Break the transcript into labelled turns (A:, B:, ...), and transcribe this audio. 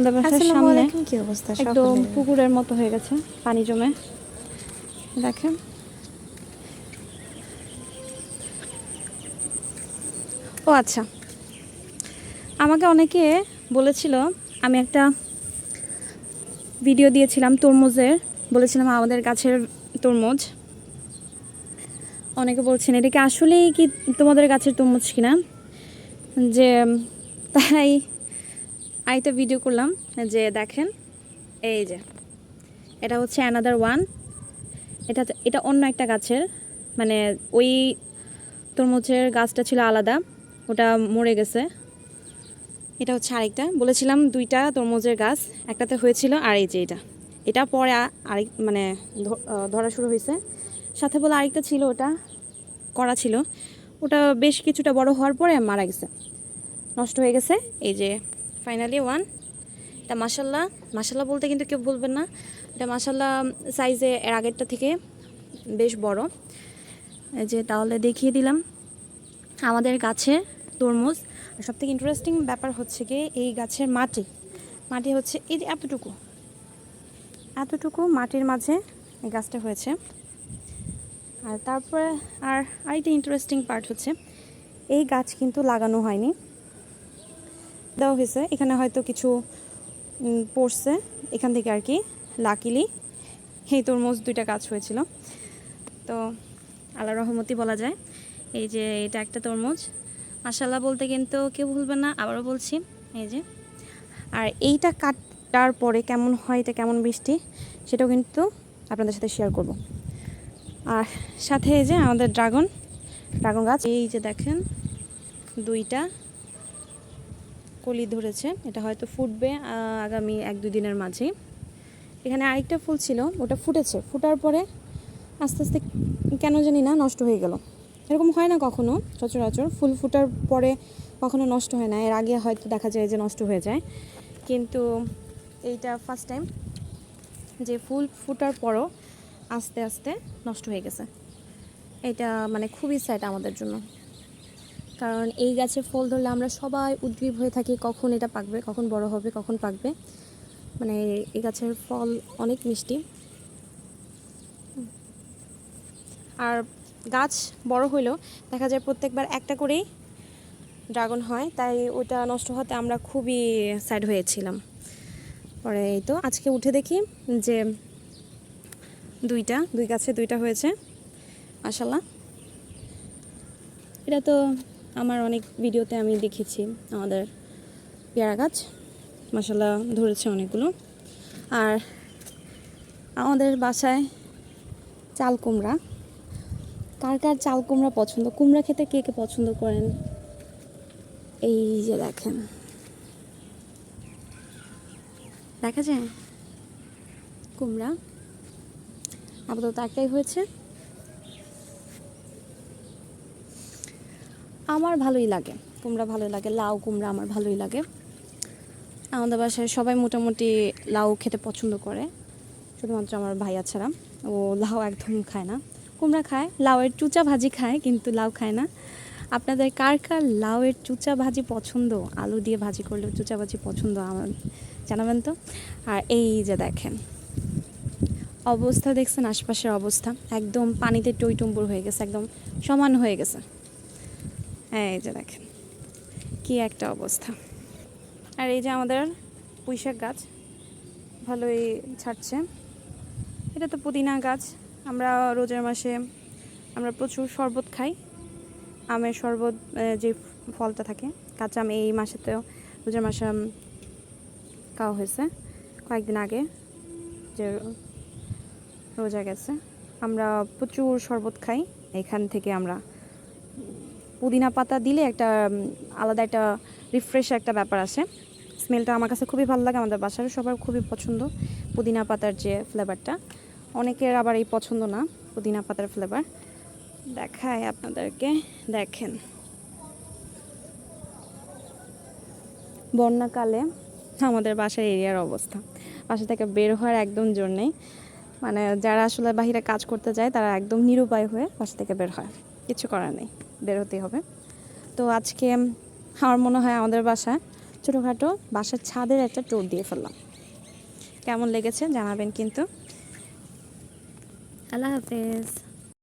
A: আমাদের বাসার সামনে
B: কি অবস্থা?
A: একদম পুকুরের মতো হয়ে গেছে পানি জমে। দেখেন। ও আচ্ছা। আমাকে অনেকে বলেছিল আমি একটা ভিডিও দিয়েছিলাম তরমুজের বলেছিলাম আমাদের গাছের তরমুজ। অনেকে বলছেন এটা কি আসলেই কি তোমাদের গাছের তরমুজ কিনা? যে তাই আরেকটা ভিডিও করলাম যে দেখেন, এই যে, এটা হচ্ছে অ্যানাদার ওয়ান এটা এটা অন্য একটা গাছের মানে ওই তরমুজের গাছটা ছিল আলাদা, ওটা মরে গেছে। এটা হচ্ছে আরেকটা, বলেছিলাম দুইটা তরমুজের গাছ, একটাতে হয়েছিল আর এই যে এটা। এটা পরে আরেক মানে ধরা শুরু হয়েছে। সাথে বলে আরেকটা ছিল ওটা, করা ছিল। ওটা বেশ কিছুটা বড় হওয়ার পরে মারা গেছে। নষ্ট হয়ে গেছে, এই যে ফাইনালি ওয়ান এটা মাসাল্লাহ মাসাল্লাহ বলতে কিন্তু কেউ বলবেন না। এটা মাসাল্লাহ সাইজে এর আগেরটা থেকে বেশ বড়। যে তাহলে দেখিয়ে দিলাম আমাদের গাছে তরমুজ। আর সবথেকে ইন্টারেস্টিং ব্যাপার হচ্ছে কি এই গাছের মাটি। মাটি হচ্ছে এই যে এতটুকু। এতটুকু মাটির মাঝে এই গাছটা হয়েছে। আর তারপরে, আর আরেকটা ইন্টারেস্টিং পার্ট হচ্ছে, এই গাছ কিন্তু লাগানো হয়নি। দেওয়া হয়েছে। এখানে হয়তো কিছু পড়ছে। এখান থেকে আর কি, লাকিলি। এই তরমুজ দুইটা গাছ হয়েছিল। তো আল্লাহ রহমতি বলা যায়। এই যে এটা একটা তরমুজ। মাসাল্লাহ বলতে কিন্তু কেউ ভুলবেন না, আবারও বলছি। এই যে। আর এইটা কাটার পরে কেমন হয়, এটা কেমন বৃষ্টি, সেটাও কিন্তু আপনাদের সাথে শেয়ার করব। আর সাথে এই যে আমাদের ড্রাগন ড্রাগন গাছ। এই যে দেখেন, দুইটা। কলি ধরেছে এটা হয়তো ফুটবে আগামী এক দুই দিনের মাঝেই। এখানে আরেকটা ফুল ছিল, ওটা ফুটেছে। ফুটার পরে আস্তে আস্তে কেন জানি না নষ্ট হয়ে গেল। এরকম হয় না কখনো, সচরাচর। ফুল ফুটার পরে কখনো নষ্ট হয় না। এর আগে হয়তো দেখা যায় যে নষ্ট হয়ে যায়। কিন্তু এইটা ফার্স্ট টাইম যে ফুল ফুটার পরও আস্তে আস্তে নষ্ট হয়ে গেছে। এটা মানে খুবই স্যাড আমাদের জন্য। কারণ এই গাছে ফল ধরলে আমরা সবাই উদ্গ্রীব হয়ে থাকি কখন এটা পাকবে, কখন বড় হবে, কখন পাকবে। মানে এই গাছের ফল অনেক মিষ্টি। আর গাছ বড় হইলেও দেখা যায় প্রত্যেকবার একটা করেই ড্রাগন হয়, তাই ওটা নষ্ট হতে আমরা খুবই স্যাড হয়েছিলাম। পরে এই তো আজকে উঠে দেখি যে দুইটা, দুই গাছে দুইটা হয়েছে মাশাল্লাহ এটা তো আমার অনেক ভিডিওতে আমি দেখেছি আমাদের পেয়ারা গাছ। মশলা ধরেছে অনেকগুলো। আর আমাদের বাসায় চাল কুমড়া। কার কার চাল কুমড়া পছন্দ? কুমড়া খেতে কে কে পছন্দ করেন? এই যে দেখেন। দেখা যায়? কুমড়া। আপাতত একটাই হয়েছে। আমার ভালোই লাগে। কুমড়া ভালোই লাগে, লাউ কুমড়া আমার ভালোই লাগে। আমাদের বাসায় সবাই মোটামুটি লাউ খেতে পছন্দ করে, শুধুমাত্র আমার ভাইয়া ছাড়া। ও লাউ একদম খায় না। কুমড়া খায়, লাউয়ের চুচা ভাজি খায়, কিন্তু লাউ খায় না। আপনাদের কার কার লাউয়ের চুচা ভাজি পছন্দ? আলু দিয়ে ভাজি করলেও চুচা ভাজি পছন্দ আমার, জানাবেন তো? আর এই যে দেখেন, অবস্থা দেখছেন, আশপাশের অবস্থা। একদম পানিতে টইটুম্বুর হয়ে গেছে, একদম সমান হয়ে গেছে। এই যে দেখেন, কি একটা অবস্থা। আর এই যে আমাদের পুঁইশাক গাছ, ভালোই ছাড়ছে। এটা তো পুদিনা গাছ, আমরা রোজার মাসে আমরা প্রচুর শরবত খাই। আমের শরবত যে ফলটা থাকে, কাঁচা আম, এই মাসেতেও রোজার মাসে খাওয়া হয়েছে, কয়েকদিন আগে যে রোজা গেছে। আমরা প্রচুর শরবত খাই, এখান থেকে আমরা পুদিনা পাতা দিলে একটা আলাদা একটা রিফ্রেশ একটা ব্যাপার আসে। স্মেলটা আমার কাছে খুবই ভালো লাগে, আমাদের বাসার সবার খুবই পছন্দ পুদিনা পাতার যে ফ্লেভারটা অনেকের আবার এই পছন্দ না পুদিনা পাতার ফ্লেভার দেখায় আপনাদেরকে, দেখেন। বন্যাকালে আমাদের বাসার এরিয়ার অবস্থা। বাসা থেকে বের হওয়ার একদম জোর নেই। মানে যারা আসলে বাহিরে কাজ করতে যায়, তারা একদম নিরুপায় হয়ে বাসা থেকে বের হয়। কিছু করার নেই, বের হতেই হবে। তো আজকে আমার মনে হয় আমাদের বাসা ছোটোখাটো বাসার ছাদের একটা ট্যুর দিয়ে ফেললাম। কেমন লেগেছে জানাবেন কিন্তু। আল্লাহ হাফেজ।